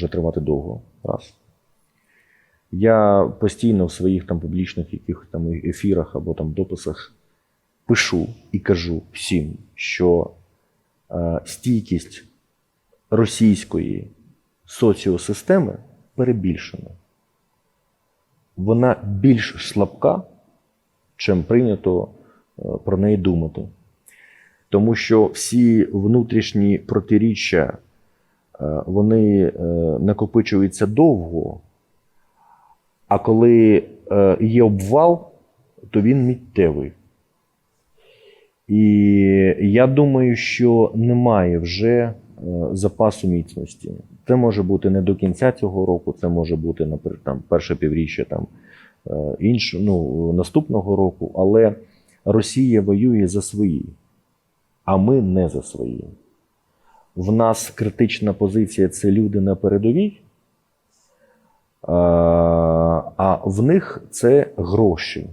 може тривати довго. Раз. Я постійно в своїх там публічних яких там ефірах або там дописах пишу і кажу всім, що е, стійкість російської соціосистеми перебільшена. Вона більш слабка, чим прийнято е, про неї думати. Тому що всі внутрішні протиріччя вони е, накопичуються довго, а коли е, є обвал, то він миттєвий. І я думаю, що немає вже е, запасу міцності. Це може бути не до кінця цього року, це може бути наприклад, там, перше півріччя там, е, інш, ну, наступного року, але Росія воює за свої, а ми не за свої. В нас критична позиція це люди на передовій, а, в них це гроші.